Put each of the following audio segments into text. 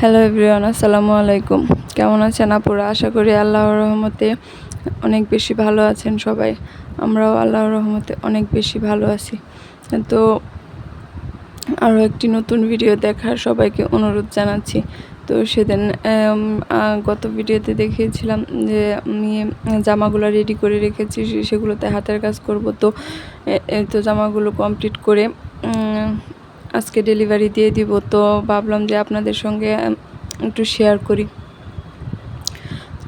Hello everyone আসসালামু আলাইকুম। কেমন আছেন আপুরা? আশা করি আল্লাহর রহমতে অনেক বেশি ভালো আছেন সবাই। আমরাও আল্লাহর রহমতে অনেক বেশি ভালো আছি। তো আরও একটি নতুন ভিডিও দেখার সবাইকে অনুরোধ জানাচ্ছি। তো সেদিন গত ভিডিওতে দেখিয়েছিলাম যে আমি জামাগুলো রেডি করে রেখেছি সেগুলোতে হাতের কাজ করব। তো তো জামাগুলো কমপ্লিট করে আজকে ডেলিভারি দিয়ে দিব, তো ভাবলাম যে আপনাদের সঙ্গে একটু শেয়ার করি।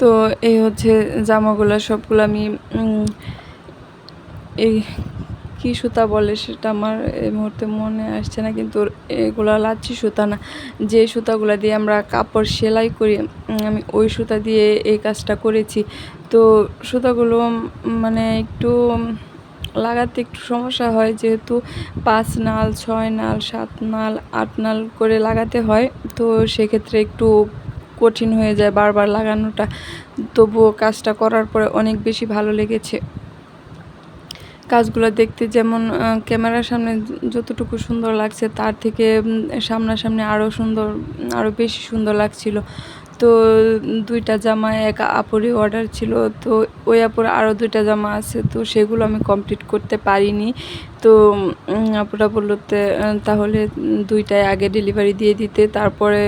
তো এই হচ্ছে জামাগুলো, সবগুলো আমি এই কী সুতা বলে সেটা আমার এই মুহূর্তে মনে আসছে না, কিন্তু এগুলো লাচ্ছি সুতা না। যে সুতাগুলো দিয়ে আমরা কাপড় সেলাই করি আমি ওই সুতা দিয়ে এই কাজটা করেছি। তো সুতাগুলো মানে একটু লাগাতে একটু সমস্যা হয়, যেহেতু পাঁচ নাল, ছয় নাল, সাত নাল, আট নাল করে লাগাতে হয়। তো সেক্ষেত্রে একটু কঠিন হয়ে যায় বারবার লাগানোটা। তবুও কাজটা করার পরে অনেক বেশি ভালো লেগেছে। কাজগুলো দেখতে যেমন ক্যামেরার সামনে যতটুকু সুন্দর লাগছে, তার থেকে সামনাসামনি আরও সুন্দর আরও বেশি সুন্দর লাগছিল। তো দুইটা জামা এক আপুরই অর্ডার ছিল, তো ওই আপুর আরও দুইটা জামা আছে, তো সেগুলো আমি কমপ্লিট করতে পারিনি। তো আপুরা বলল তাহলে দুইটায় আগে ডেলিভারি দিয়ে দিতে, তারপরে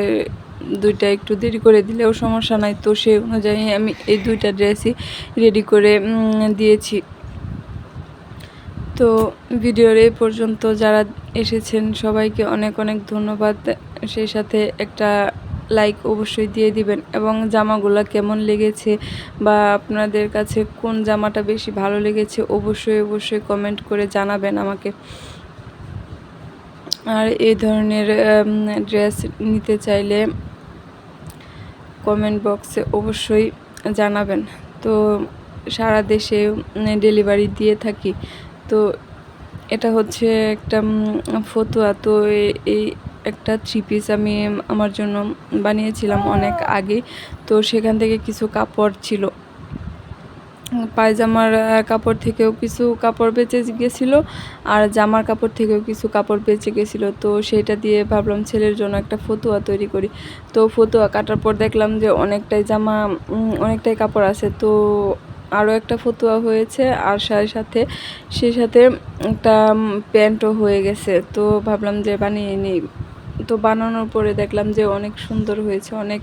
দুইটা একটু দেরি করে দিলেও সমস্যা নাই। তো সেই অনুযায়ী আমি এই দুইটা ড্রেসই রেডি করে দিয়েছি। তো ভিডিওর এই পর্যন্ত যারা এসেছেন, সবাইকে অনেক অনেক ধন্যবাদ। সেই সাথে একটা লাইক অবশ্যই দিয়ে দিবেন এবং জামাগুলো কেমন লেগেছে বা আপনাদের কাছে কোন জামাটা বেশি ভালো লেগেছে অবশ্যই অবশ্যই কমেন্ট করে জানাবেন আমাকে। আর এই ধরনের ড্রেস নিতে চাইলে কমেন্ট বক্সে অবশ্যই জানাবেন। তো সারা দেশে ডেলিভারি দিয়ে থাকি। তো এটা হচ্ছে একটা ফতুয়া। তো এই একটা থ্রি পিস আমি আমার জন্য বানিয়েছিলাম অনেক আগে। তো সেখান থেকে কিছু কাপড় ছিল। পায়জামার কাপড় থেকেও কিছু কাপড় বেঁচে গেছিল আর জামার কাপড় থেকেও কিছু কাপড় বেঁচে গেছিল। তো সেটা দিয়ে ভাবলাম ছেলের জন্য একটা ফতুয়া তৈরি করি। তো ফতুয়া কাটার পর দেখলাম যে অনেকটাই জামা অনেকটাই কাপড় আছে। তো আরও একটা ফতুয়া হয়েছে আর সাথে সাথে সেই সাথে একটা প্যান্টও হয়ে গেছে। তো ভাবলাম যে বানিয়ে নিই। তো বানানোর পরে দেখলাম যে অনেক সুন্দর হয়েছে, অনেক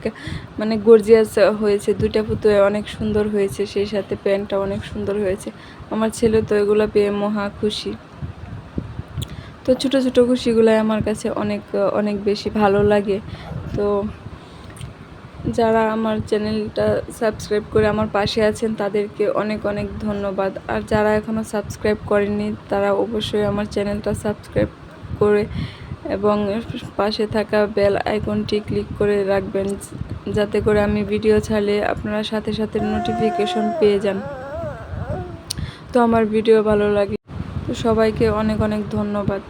মানে গর্জিয়াস হয়েছে। দুইটা পুতুয়ে অনেক সুন্দর হয়েছে, সেই সাথে প্যান্টটা অনেক সুন্দর হয়েছে। আমার ছেলে তো এগুলো পেয়ে মহা খুশি। তো ছোটো ছোটো খুশিগুলাই আমার কাছে অনেক অনেক বেশি ভালো লাগে। তো যারা আমার চ্যানেলটা সাবস্ক্রাইব করে আমার পাশে আছেন, তাদেরকে অনেক অনেক ধন্যবাদ। আর যারা এখনও সাবস্ক্রাইব করেনি তারা অবশ্যই আমার চ্যানেলটা সাবস্ক্রাইব করে এবং পাশে থাকা বেল আইকনটি ক্লিক করে রাখবেন, যাতে করে আমি ভিডিও ছাড়লে আপনারা সাথে সাথে নোটিফিকেশন পেয়ে যান। তো আমার ভিডিও ভালো লাগে তো সবাইকে অনেক অনেক ধন্যবাদ।